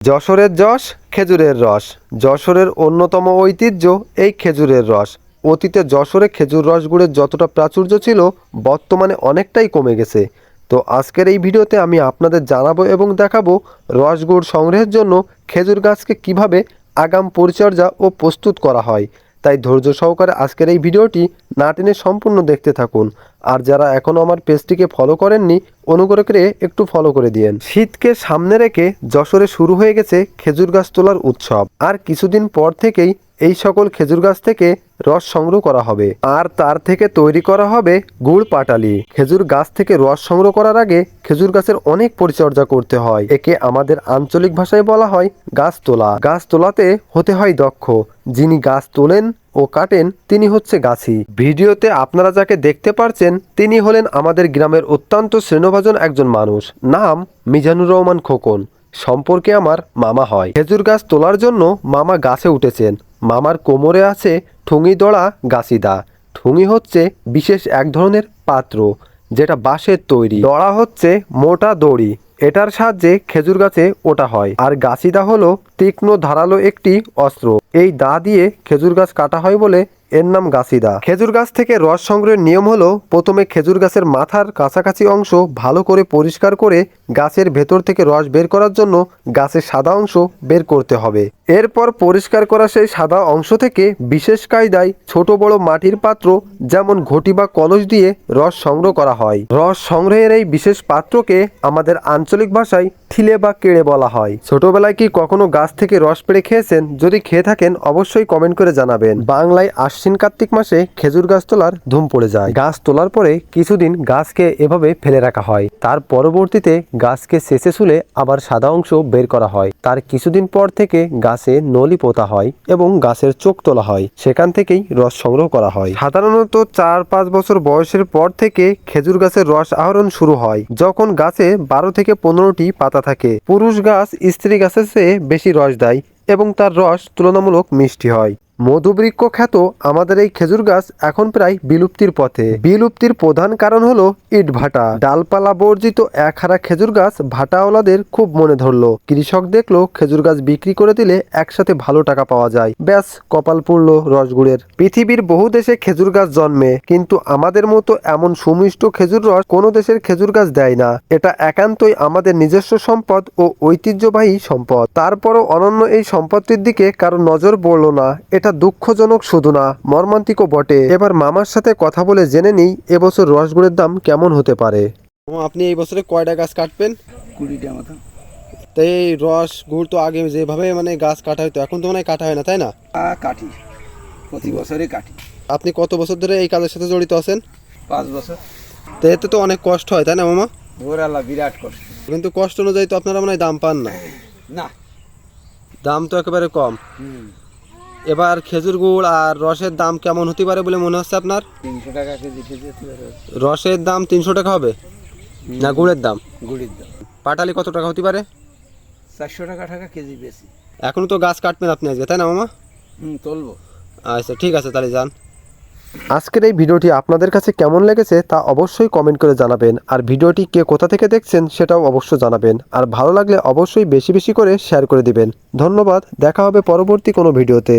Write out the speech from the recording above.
যশোরের যশ, খেজুরের রস। যশোরের অন্যতম ঐতিহ্য এই খেজুরের রস। অতীতে যশোরে খেজুর রস গুড়ের যতটা প্রাচুর্য ছিল, বর্তমানে অনেকটাই কমে গেছে। তো আজকের এই ভিডিওতে আমি আপনাদের জানাব এবং দেখাবো রসগুড় সংগ্রহের জন্য খেজুর গাছকে কীভাবে আগাম পরিচর্যা ও প্রস্তুত করা হয়। তাই ধৈর্য সহকারে আজকের এই ভিডিওটি না টেনে সম্পূর্ণ দেখতে থাকুন। আর যারা এখনও আমার পেজটিকে ফলো করেননি অনুগ্রহ করে একটু ফলো করে দিয়েন। শীতকে সামনে রেখে যশোরে শুরু হয়ে গেছে খেজুর গাছ তোলার উৎসব। আর কিছুদিন পর থেকেই এই সকল খেজুর গাছ থেকে রস সংগ্রহ করা হবে। আর তার থেকে তৈরি করা হবে গুড় পাটালি। খেজুর গাছ থেকে রস সংগ্রহ করার আগে খেজুর গাছের অনেক পরিচর্যা করতে হয়। একে আমাদের আঞ্চলিক ভাষায় বলা হয় গাছ তোলা। গাছ তোলাতে হতে হয় দক্ষ। যিনি গাছ তোলেন ও কাটেন তিনি হচ্ছে গাছি। ভিডিওতে আপনারা যাকে দেখতে পারছেন, তিনি হলেন আমাদের গ্রামের অত্যন্ত শ্রেণভাজন একজন মানুষ। নাম মিজানুর রহমান খোকন। সম্পর্কে আমার মামা হয়। খেজুর গাছ তোলার জন্য মামা গাছে উঠেছেন। মামার কোমরে আছে ঠুঙি দড়া গাছিদা। ঠুঙি হচ্ছে বিশেষ এক ধরনের পাত্র, যেটা বাঁশের তৈরি। দড়া হচ্ছে মোটা দড়ি। এটার সাহায্যে খেজুর গাছে ওটা হয়। আর গাছিদা হলো তীক্ষ্ণ ধারালো একটি অস্ত্র। এই দা দিয়ে খেজুর গাছ কাটা হয় বলে এর নাম গাছিদা খেজুর গাছ থেকে রস সংগ্রহের নিয়ম হলো, প্রথমে খেজুর গাছের মাথার কাছাকাছি অংশ ভালো করে পরিষ্কার করে গাছের ভেতর থেকে রস বের করার জন্য গাছের সাদা অংশ বের করতে হবে। এরপর পরিষ্কার করা সেই সাদা অংশ থেকে বিশেষ কায়দায় ছোট বড় মাটির পাত্র, যেমন ঘটি বা কলস দিয়ে রস সংগ্রহ করা হয়। রস সংগ্রহের এই বিশেষ পাত্রকে আমাদের আঞ্চলিক ভাষায় ঠিলে বা কেড়ে বলা হয়। ছোটবেলায় কি কখনো গাছ থেকে রস পেড়ে খেয়েছেন? যদি খেয়ে থাকেন, অবশ্যই কমেন্ট করে জানাবেন। বাংলায় আশ্বিন কার্তিক মাসে খেজুর গাছ তোলার ধুম পড়ে যায়। গাছ তোলার পরে কিছুদিন গাছকে এভাবে ফেলে রাখা হয়। তার পরবর্তীতে গাছকে শেষে শুলে আবার সাদা অংশ বের করা হয়। তার কিছুদিন পর থেকে গাছে নলি পোতা হয় এবং গাছের চোখ তোলা হয়। সেখান থেকেই রস সংগ্রহ করা হয়। সাধারণত চার পাঁচ বছর বয়সের পর থেকে খেজুর গাছের রস আহরণ শুরু হয়। যখন গাছে বারো থেকে পনেরোটি পাতা থাকে। পুরুষ গাছ স্ত্রী গাছের চেয়ে বেশি রস দেয় এবং তার রস তুলনামূলক মিষ্টি হয়। মধুবৃক্ষ খ্যাত আমাদের এই খেজুর গাছ এখন প্রায় বিলুপ্তির পথে। বিলুপ্তির প্রধান কারণ হলো ইটভাটা ডালপালা বর্জিত এক হারা খেজুর গাছ ভাটাওয়ালাদের খুব মনে ধরলো। কৃষক দেখল খেজুর গাছ বিক্রি করে দিলে একসাথে ভালো টাকা পাওয়া যায়। ব্যাস, কপাল পুড়লো রসগুড়ের। পৃথিবীর বহু দেশে খেজুর গাছ জন্মে, কিন্তু আমাদের মতো এমন সুমিষ্ট খেজুর রস কোনো দেশের খেজুর গাছ দেয় না। এটা একান্তই আমাদের নিজস্ব সম্পদ ও ঐতিহ্যবাহী সম্পদ। তারপরও অনন্য এই সম্পত্তির দিকে কারও নজর পড়ল না। এটা দুঃখজনক শুধু না মর্মান্তিকও বটে। এবার মামার সাথে কথা বলে জেনে নিই এবছর রসগুড়ের দাম কেমন হতে পারে। আপনি এই বছরে কয়টা গাছ কাটবেন? কুড়িটা মতো তো এই রস গুড় তো আগে যেভাবে মানে গাছ কাটা হতো এখন তো মানে কাটা হয় না তাই না? কাটি। প্রতি বছরে কাটি। আপনি কত বছর ধরে এই কাজের সাথে জড়িত আছেন? পাঁচ বছর। তো এতে তো অনেক কষ্ট হয় তাই না মামা? ভোরালা বিরাট কষ্ট। কিন্তু কষ্ট অনুযায়ী তো আপনারা মানে দাম পান না। না। দাম তো একেবারে কম। হুম। এবার খেজুর গুড় আর রসের দাম কেমন হতে পারে বলে মনে হচ্ছে আপনার? তিনশো টাকা কেজি খেজুর রসের দাম তিনশো টাকা হবে? না গুড়ের দাম? গুড়ের দাম। পাটালি কত টাকা হতে পারে? চারশো টাকা টাকা কেজি বেশি। এখন তো গাছ কাটবেন আপনি আজকে তাই না মামা? হুম চলবো আচ্ছা ঠিক আছে তাহলে যান। আজকের এই ভিডিওটি আপনাদের কাছে কেমন লেগেছে তা অবশ্যই কমেন্ট করে জানাবেন। আর ভিডিওটি কে কোথা থেকে দেখছেন সেটাও অবশ্য জানাবেন। আর ভালো লাগলে অবশ্যই বেশি বেশি করে শেয়ার করে দিবেন। ধন্যবাদ, দেখা হবে পরবর্তী কোনো ভিডিওতে।